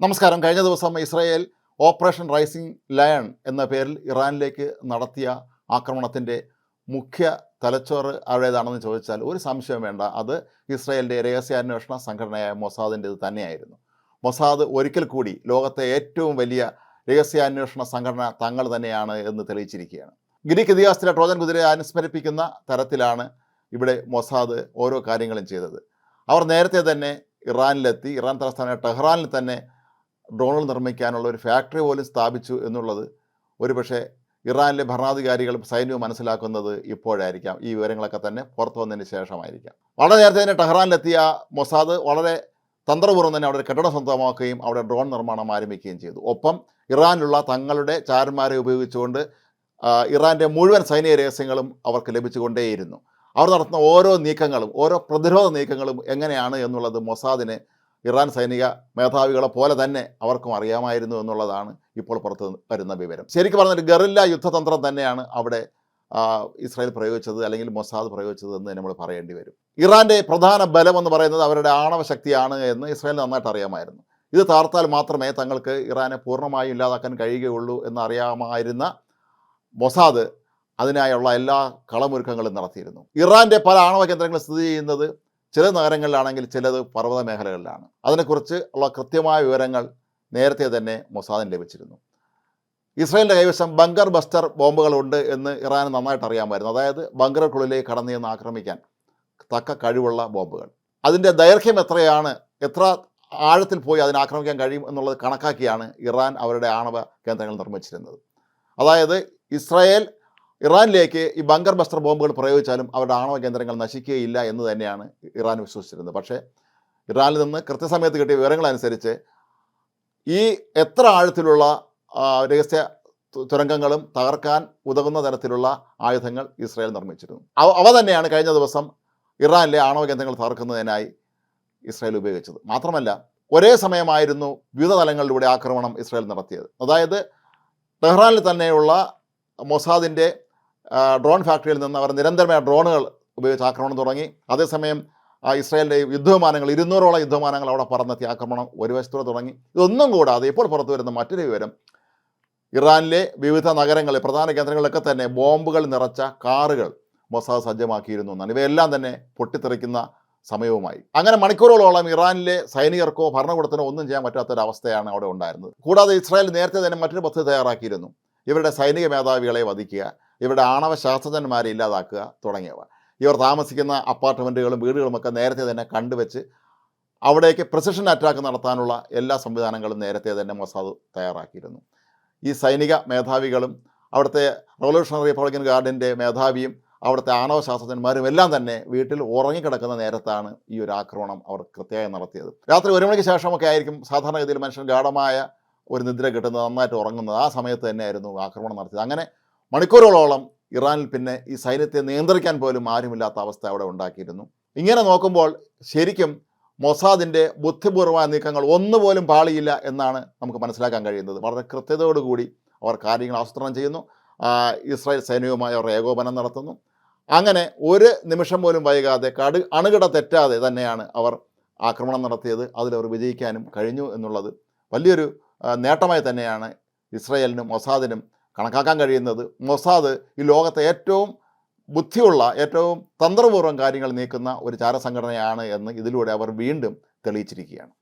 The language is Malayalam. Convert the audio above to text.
നമസ്കാരം. കഴിഞ്ഞ ദിവസം ഇസ്രായേൽ ഓപ്പറേഷൻ റൈസിംഗ് ലയൺ എന്ന പേരിൽ ഇറാനിലേക്ക് നടത്തിയ ആക്രമണത്തിന്റെ മുഖ്യ തലച്ചോറ് ആരുടേതാണെന്ന് ചോദിച്ചാൽ ഒരു സംശയം വേണ്ട. അത് ഇസ്രായേലിന്റെ രഹസ്യാന്വേഷണ സംഘടനയായ മൊസാദിന്റേത് തന്നെയായിരുന്നു. മൊസാദ് ഒരിക്കൽ കൂടി ലോകത്തെ ഏറ്റവും വലിയ രഹസ്യാന്വേഷണ സംഘടന തങ്ങൾ തന്നെയാണ് എന്ന് തെളിയിച്ചിരിക്കുകയാണ്. ഗ്രീക്ക് ഇതിഹാസത്തിലെ ട്രോജൻ കുതിരയെ അനുസ്മരിപ്പിക്കുന്ന തരത്തിലാണ് ഇവിടെ മൊസാദ് ഓരോ കാര്യങ്ങളും ചെയ്തത്. അവർ നേരത്തെ തന്നെ ഇറാനിലെത്തി. ഇറാൻ തലസ്ഥാനമായ ടെഹ്റാനിൽ തന്നെ ഡ്രോണുകൾ നിർമ്മിക്കാനുള്ള ഒരു ഫാക്ടറി പോലും സ്ഥാപിച്ചു എന്നുള്ളത് ഒരുപക്ഷെ ഇറാനിലെ ഭരണാധികാരികളും സൈന്യവും മനസ്സിലാക്കുന്നത് ഇപ്പോഴായിരിക്കാം. ഈ വിവരങ്ങളൊക്കെ തന്നെ പുറത്തു വന്നതിന് ശേഷമായിരിക്കാം. വളരെ നേരത്തെ തന്നെ ടെഹ്റാനിലെത്തിയ മൊസാദ് വളരെ തന്ത്രപൂർവം തന്നെ അവിടെ കെട്ടിടം സ്വന്തമാക്കുകയും അവിടെ ഡ്രോൺ നിർമ്മാണം ആരംഭിക്കുകയും ചെയ്തു. ഒപ്പം ഇറാനിലുള്ള തങ്ങളുടെ ചാരന്മാരെ ഉപയോഗിച്ചുകൊണ്ട് ഇറാന്റെ മുഴുവൻ സൈനിക രഹസ്യങ്ങളും അവർക്ക് ലഭിച്ചുകൊണ്ടേയിരുന്നു. അവർ നടത്തുന്ന ഓരോ നീക്കങ്ങളും ഓരോ പ്രതിരോധ നീക്കങ്ങളും എങ്ങനെയാണ് എന്നുള്ളത് മൊസാദിന് ഇറാൻ സൈനിക മേധാവികളെ പോലെ തന്നെ അവർക്കും അറിയാമായിരുന്നു എന്നുള്ളതാണ് ഇപ്പോൾ പുറത്ത് വരുന്ന വിവരം. ശരിക്കും പറഞ്ഞാൽ ഗറില്ല യുദ്ധതന്ത്രം തന്നെയാണ് അവിടെ ഇസ്രായേൽ പ്രയോഗിച്ചത് അല്ലെങ്കിൽ മൊസാദ് പ്രയോഗിച്ചത് എന്ന് നമ്മൾ പറയേണ്ടി വരും. ഇറാന്റെ പ്രധാന ബലം എന്ന് പറയുന്നത് അവരുടെ ആണവ ശക്തിയാണ് എന്ന് ഇസ്രായേൽ നന്നായിട്ട് അറിയാമായിരുന്നു. ഇത് താർത്താൽ മാത്രമേ തങ്ങൾക്ക് ഇറാനെ പൂർണമായും ഇല്ലാതാക്കാൻ കഴിയുകയുള്ളൂ എന്നറിയാമായിരുന്ന മൊസാദ് അതിനായുള്ള എല്ലാ കളമൊരുക്കങ്ങളും നടത്തിയിരുന്നു. ഇറാന്റെ പല ആണവ കേന്ദ്രങ്ങളും സ്ഥിതി ചെയ്യുന്നത് ചില നഗരങ്ങളിലാണെങ്കിൽ ചിലത് പർവത മേഖലകളിലാണ്. അതിനെക്കുറിച്ച് ഉള്ള കൃത്യമായ വിവരങ്ങൾ നേരത്തെ തന്നെ മൊസാദിന് ലഭിച്ചിരുന്നു. ഇസ്രായേലിന്റെ കൈവശം ബങ്കർ ബസ്റ്റർ ബോംബുകളുണ്ട് എന്ന് ഇറാൻ നന്നായിട്ട് അറിയാമായിരുന്നു. അതായത് ബങ്കറുകൾക്കുള്ളിലേക്ക് കടന്നു ചെന്ന് ആക്രമിക്കാൻ തക്ക കഴിവുള്ള ബോംബുകൾ. അതിന്റെ ദൈർഘ്യം എത്രയാണ്? എത്ര ആഴത്തിൽ പോയി അതിനെ ആക്രമിക്കാൻ കഴിയും എന്നുള്ളത് കണക്കാക്കിയാണ് ഇറാൻ അവരുടെ ആണവ കേന്ദ്രങ്ങൾ നിർമ്മിച്ചിരുന്നത്. അതായത് ഇസ്രായേൽ ഇറാനിലേക്ക് ഈ ബങ്കർ ബസ്റ്റർ ബോംബുകൾ പ്രയോഗിച്ചാലും അവരുടെ ആണവ കേന്ദ്രങ്ങൾ നശിക്കുകയില്ല എന്ന് തന്നെയാണ് ഇറാൻ വിശ്വസിച്ചിരുന്നത്. പക്ഷേ ഇറാനിൽ നിന്ന് കൃത്യസമയത്ത് കിട്ടിയ വിവരങ്ങളനുസരിച്ച് ഈ എത്ര ആഴത്തിലുള്ള രഹസ്യ തുരങ്കങ്ങളും തകർക്കാൻ ഉതകുന്ന തരത്തിലുള്ള ആയുധങ്ങൾ ഇസ്രായേൽ നിർമ്മിച്ചിരുന്നു. അവ തന്നെയാണ് കഴിഞ്ഞ ദിവസം ഇറാനിലെ ആണവ കേന്ദ്രങ്ങൾ തകർക്കുന്നതിനായി ഇസ്രായേൽ ഉപയോഗിച്ചത്. മാത്രമല്ല ഒരേ സമയമായിരുന്നു വിവിധ തലങ്ങളിലൂടെ ആക്രമണം ഇസ്രായേൽ നടത്തിയത്. അതായത് ടെഹ്റാനിൽ തന്നെയുള്ള മൊസാദിന്റെ ഡ്രോൺ ഫാക്ടറിയിൽ നിന്ന് അവർ നിരന്തരമായ ഡ്രോണുകൾ ഉപയോഗിച്ച് ആക്രമണം തുടങ്ങി. അതേസമയം ഇസ്രായേലിന്റെ യുദ്ധവിമാനങ്ങൾ ഇരുന്നൂറോളം യുദ്ധവിമാനങ്ങൾ അവിടെ പറന്നെത്തി. ആക്രമണം ഒരു വശത്തൂടെ തുടങ്ങി. ഇതൊന്നും കൂടാതെ ഇപ്പോൾ പുറത്തു വരുന്ന മറ്റൊരു വിവരം. ഇറാനിലെ വിവിധ നഗരങ്ങളിൽ പ്രധാന കേന്ദ്രങ്ങളിലൊക്കെ തന്നെ ബോംബുകൾ നിറച്ച കാറുകൾ മൊസാദ് സജ്ജമാക്കിയിരുന്നു എന്നാണ്. ഇവയെല്ലാം തന്നെ പൊട്ടിത്തെറിക്കുന്ന സമയവുമായി. അങ്ങനെ മണിക്കൂറുകളോളം ഇറാനിലെ സൈനികർക്കോ ഭരണകൂടത്തിനോ ഒന്നും ചെയ്യാൻ പറ്റാത്തൊരവസ്ഥയാണ് അവിടെ ഉണ്ടായിരുന്നത്. കൂടാതെ ഇസ്രായേൽ നേരത്തെ തന്നെ മറ്റൊരു പദ്ധതി തയ്യാറാക്കിയിരുന്നു. ഇവരുടെ സൈനിക മേധാവികളെ വധിക്കുക. ഇവരുടെ ആണവ ശാസ്ത്രജ്ഞന്മാരെ ഇല്ലാതാക്കുക തുടങ്ങിയവ. ഇവർ താമസിക്കുന്ന അപ്പാർട്ട്മെന്റുകളും വീടുകളുമൊക്കെ നേരത്തെ തന്നെ കണ്ടുവച്ച് അവിടേക്ക് പ്രസിഷൻ അറ്റാക്ക് നടത്താനുള്ള എല്ലാ സംവിധാനങ്ങളും നേരത്തെ തന്നെ മൊസാദ് തയ്യാറാക്കിയിരുന്നു. ഈ സൈനിക മേധാവികളും അവിടുത്തെ റവല്യൂഷണറി റിപ്പബ്ലിക്കൻ ഗാർഡിന്റെ മേധാവിയും അവിടുത്തെ ആണവ ശാസ്ത്രജ്ഞന്മാരും എല്ലാം തന്നെ വീട്ടിൽ ഉറങ്ങിക്കിടക്കുന്ന നേരത്താണ് ഈ ഒരു ആക്രമണം അവർ കൃത്യമായി നടത്തിയത്. രാത്രി ഒരു മണിക്ക് ശേഷമൊക്കെ ആയിരിക്കും സാധാരണഗതിയിൽ മനുഷ്യൻ ഗാഠമായ ഒരു നിദ്ര കിട്ടുന്നത് നന്നായിട്ട് ഉറങ്ങുന്നത്. ആ സമയത്ത് തന്നെയായിരുന്നു ആക്രമണം നടത്തിയത്. അങ്ങനെ മണിക്കൂറുകളോളം ഇറാനിൽ പിന്നെ ഈ സൈന്യത്തെ നിയന്ത്രിക്കാൻ പോലും ആരുമില്ലാത്ത അവസ്ഥ അവിടെ ഉണ്ടാക്കിയിരുന്നു. ഇങ്ങനെ നോക്കുമ്പോൾ ശരിക്കും മൊസാദിന്റെ ബുദ്ധിപൂർവമായ നീക്കങ്ങൾ ഒന്നുപോലും പാളിയില്ല എന്നാണ് നമുക്ക് മനസ്സിലാക്കാൻ കഴിയുന്നത്. വളരെ കൃത്യതയോടുകൂടി അവർ കാര്യങ്ങൾ ആസൂത്രണം ചെയ്യുന്നു. ഇസ്രായേൽ സൈന്യവുമായി അവർ ഏകോപനം നടത്തുന്നു. അങ്ങനെ ഒരു നിമിഷം പോലും വൈകാതെ കടു അണുകിട തെറ്റാതെ തന്നെയാണ് അവർ ആക്രമണം നടത്തിയത്. അതിലവർ വിജയിക്കാനും കഴിഞ്ഞു എന്നുള്ളത് വലിയൊരു നേട്ടമായി തന്നെയാണ് ഇസ്രായേലിനും മൊസാദിനും കണക്കാക്കാൻ കഴിയുന്നത്. മൊസാദ് ഈ ലോകത്തെ ഏറ്റവും ബുദ്ധിയുള്ള ഏറ്റവും തന്ത്രപൂർവം കാര്യങ്ങൾ നീക്കുന്ന ഒരു ചാരസംഘടനയാണ് എന്ന് ഇതിലൂടെ അവർ വീണ്ടും തെളിയിച്ചിരിക്കുകയാണ്.